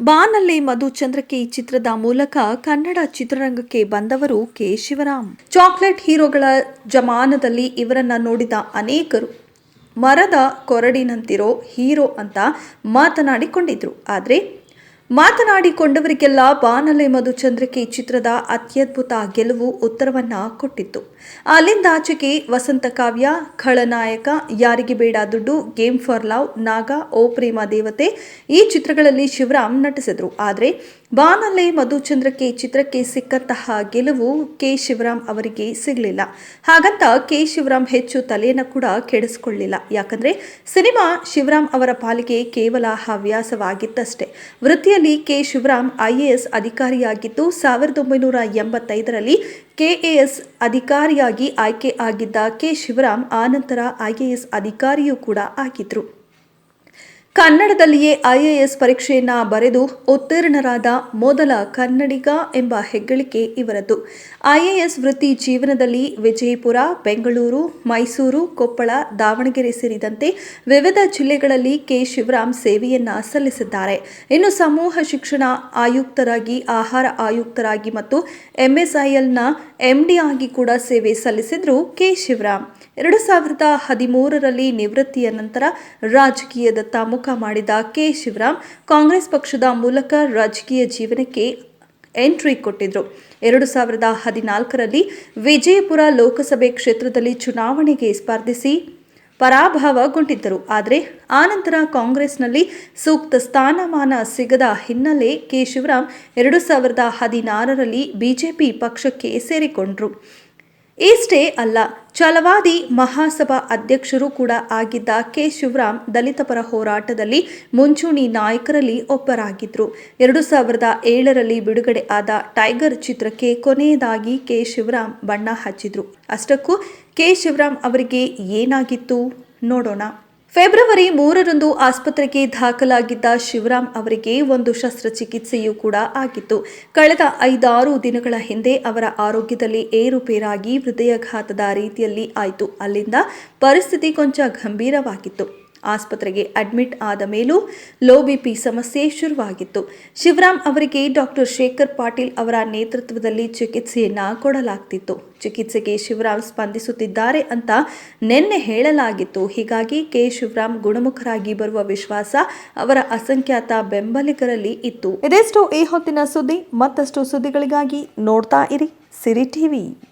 ಬಾನಲ್ಲಿ ಮಧುಚಂದ್ರಕ್ಕೆ ಈ ಚಿತ್ರದ ಮೂಲಕ ಕನ್ನಡ ಚಿತ್ರರಂಗಕ್ಕೆ ಬಂದವರು ಕೆ. ಶಿವರಾಮ್. ಚಾಕ್ಲೇಟ್ ಹೀರೋಗಳ ಜಮಾನದಲ್ಲಿ ಇವರನ್ನ ನೋಡಿದ ಅನೇಕರು, ಮರದ ಕೊರಡಿನಂತಿರೋ ಹೀರೋ ಅಂತ ಮಾತನಾಡಿಕೊಂಡಿದ್ರು. ಆದರೆ ಮಾತನಾಡಿಕೊಂಡವರಿಗೆಲ್ಲ ಬಾನಲೆ ಮಧುಚಂದ್ರಿಕೆ ಚಿತ್ರದ ಅತ್ಯದ್ಭುತ ಗೆಲುವು ಉತ್ತರವನ್ನ ಕೊಟ್ಟಿತ್ತು. ಅಲ್ಲಿಂದಾಚೆಗೆ ವಸಂತ ಕಾವ್ಯ, ಖಳನಾಯಕ, ಯಾರಿಗೆ ಬೇಡ ದುಡ್ಡು, ಗೇಮ್ ಫಾರ್ ಲವ್, ನಾಗ, ಓ ಪ್ರೇಮ ದೇವತೆ ಈ ಚಿತ್ರಗಳಲ್ಲಿ ಶಿವರಾಮ್ ನಟಿಸಿದ್ರು. ಆದರೆ ಬಾನಲೆ ಮಧುಚಂದ್ರಕ್ಕೆ ಚಿತ್ರಕ್ಕೆ ಸಿಕ್ಕಂತಹ ಗೆಲುವು ಕೆ ಶಿವರಾಮ್ ಅವರಿಗೆ ಸಿಗಲಿಲ್ಲ. ಹಾಗಂತ ಕೆ ಶಿವರಾಮ್ ಹೆಚ್ಚು ತಲೆಯನ್ನು ಕೂಡ ಕೆಡಿಸಿಕೊಳ್ಳಿಲ್ಲ. ಯಾಕಂದ್ರೆ ಸಿನಿಮಾ ಶಿವರಾಮ್ ಅವರ ಪಾಲಿಗೆ ಕೇವಲ ಹವ್ಯಾಸವಾಗಿತ್ತಷ್ಟೇ. ವೃತ್ತಿಯಲ್ಲಿ ಕೆ. ಶಿವರಾಮ್, ಐಎಎಸ್ ಅಧಿಕಾರಿಯಾಗಿದ್ದು, ಸಾವಿರದ ಒಂಬೈನೂರ ಎಂಬತ್ತೈದರಲ್ಲಿ ಕೆಎಎಸ್ ಅಧಿಕಾರಿಯಾಗಿ ಆಯ್ಕೆ ಆಗಿದ್ದ ಕೆ. ಶಿವರಾಮ್, ಆನಂತರ ಐಎಎಸ್ ಅಧಿಕಾರಿಯೂ ಕೂಡ ಆಗಿದ್ರು. ಕನ್ನಡದಲ್ಲಿಯೇ ಐಎಎಸ್ ಪರೀಕ್ಷೆಯನ್ನ ಬರೆದು ಉತ್ತೀರ್ಣರಾದ ಮೊದಲ ಕನ್ನಡಿಗ ಎಂಬ ಹೆಗ್ಗಳಿಕೆ ಇವರದ್ದು. ಐಎಎಸ್ ವೃತ್ತಿ ಜೀವನದಲ್ಲಿ ವಿಜಯಪುರ, ಬೆಂಗಳೂರು, ಮೈಸೂರು, ಕೊಪ್ಪಳ, ದಾವಣಗೆರೆ ಸೇರಿದಂತೆ ವಿವಿಧ ಜಿಲ್ಲೆಗಳಲ್ಲಿ ಕೆ. ಶಿವರಾಮ್ ಸೇವೆಯನ್ನ ಸಲ್ಲಿಸಿದ್ದಾರೆ. ಇನ್ನು ಸಮೂಹ ಶಿಕ್ಷಣ ಆಯುಕ್ತರಾಗಿ, ಆಹಾರ ಆಯುಕ್ತರಾಗಿ ಮತ್ತು ಎಂಎಸ್ಐಎಲ್ನ ಎಂಡಿ ಆಗಿ ಕೂಡ ಸೇವೆ ಸಲ್ಲಿಸಿದ್ರು ಕೆ. ಶಿವರಾಮ್. ಎರಡು ಸಾವಿರದ ಹದಿಮೂರರಲ್ಲಿ ನಿವೃತ್ತಿಯ ನಂತರ ರಾಜಕೀಯದತ್ತ ಮುಖ ಮಾಡಿದ ಕೆ. ಶಿವರಾಮ್ ಕಾಂಗ್ರೆಸ್ ಪಕ್ಷದ ಮೂಲಕ ರಾಜಕೀಯ ಜೀವನಕ್ಕೆ ಎಂಟ್ರಿ ಕೊಟ್ಟಿದ್ರು. ಎರಡು ಸಾವಿರದ ಹದಿನಾಲ್ಕರಲ್ಲಿ ವಿಜಯಪುರ ಲೋಕಸಭೆ ಕ್ಷೇತ್ರದಲ್ಲಿ ಚುನಾವಣೆಗೆ ಸ್ಪರ್ಧಿಸಿ ಪರಾಭವಗೊಂಡಿದ್ದರು. ಆದರೆ ಆನಂತರ ಕಾಂಗ್ರೆಸ್ನಲ್ಲಿ ಸೂಕ್ತ ಸ್ಥಾನಮಾನ ಸಿಗದ ಹಿನ್ನೆಲೆ ಕೆ. ಶಿವರಾಮ್ ಎರಡು ಸಾವಿರದ ಹದಿನಾರರಲ್ಲಿ ಬಿಜೆಪಿ ಪಕ್ಷಕ್ಕೆ ಸೇರಿಕೊಂಡ್ರು. ಇಷ್ಟೇ ಅಲ್ಲ ಛಲವಾದಿ ಮಹಾಸಭಾ ಅಧ್ಯಕ್ಷರು ಕೂಡ ಆಗಿದ್ದ ಕೆ. ಶಿವರಾಮ್ ದಲಿತ ಪರ ಹೋರಾಟದಲ್ಲಿ ಮುಂಚೂಣಿ ನಾಯಕರಲ್ಲಿ ಒಬ್ಬರಾಗಿದ್ದರು ಎರಡು ಸಾವಿರದ ಏಳರಲ್ಲಿ ಬಿಡುಗಡೆ ಆದ ಟೈಗರ್ ಚಿತ್ರಕ್ಕೆ ಕೊನೆಯದಾಗಿ ಕೆ. ಶಿವರಾಮ್ ಬಣ್ಣ ಹಚ್ಚಿದ್ರು. ಅಷ್ಟಕ್ಕೂ ಕೆ. ಶಿವರಾಮ್ ಅವರಿಗೆ ಏನಾಗಿತ್ತು ನೋಡೋಣ. ಫೆಬ್ರವರಿ ಮೂರರಂದು ಆಸ್ಪತ್ರೆಗೆ ದಾಖಲಾಗಿದ್ದ ಶಿವರಾಮ್ ಅವರಿಗೆ ಒಂದು ಶಸ್ತ್ರಚಿಕಿತ್ಸೆಯೂ ಕೂಡ ಆಗಿತ್ತು. ಕಳೆದ ಐದಾರು ದಿನಗಳ ಹಿಂದೆ ಅವರ ಆರೋಗ್ಯದಲ್ಲಿ ಏರುಪೇರಾಗಿ ಹೃದಯಾಘಾತದ ರೀತಿಯಲ್ಲಿ ಆಯಿತು. ಅಲ್ಲಿಂದ ಪರಿಸ್ಥಿತಿ ಕೊಂಚ ಗಂಭೀರವಾಗಿತ್ತು. ಆಸ್ಪತ್ರೆಗೆ ಅಡ್ಮಿಟ್ ಆದ ಮೇಲೂ ಲೋ ಬಿಪಿ ಸಮಸ್ಯೆ ಶುರುವಾಗಿತ್ತು. ಶಿವರಾಮ್ ಅವರಿಗೆ ಡಾಕ್ಟರ್ ಶೇಖರ್ ಪಾಟೀಲ್ ಅವರ ನೇತೃತ್ವದಲ್ಲಿ ಚಿಕಿತ್ಸೆಯನ್ನು ಕೊಡಲಾಗ್ತಿತ್ತು. ಚಿಕಿತ್ಸೆಗೆ ಶಿವರಾಮ್ ಸ್ಪಂದಿಸುತ್ತಿದ್ದಾರೆ ಅಂತ ನಿನ್ನೆ ಹೇಳಲಾಗಿತ್ತು. ಹೀಗಾಗಿ ಕೆ. ಶಿವರಾಮ್ ಗುಣಮುಖರಾಗಿ ಬರುವ ವಿಶ್ವಾಸ ಅವರ ಅಸಂಖ್ಯಾತ ಬೆಂಬಲಿಗರಲ್ಲಿ ಇತ್ತು. ಇದೆಷ್ಟು ಈ ಹೊತ್ತಿನ ಸುದ್ದಿ. ಮತ್ತಷ್ಟು ಸುದ್ದಿಗಳಿಗಾಗಿ ನೋಡ್ತಾ ಇರಿ. ಸಿರಿ ಟಿವಿ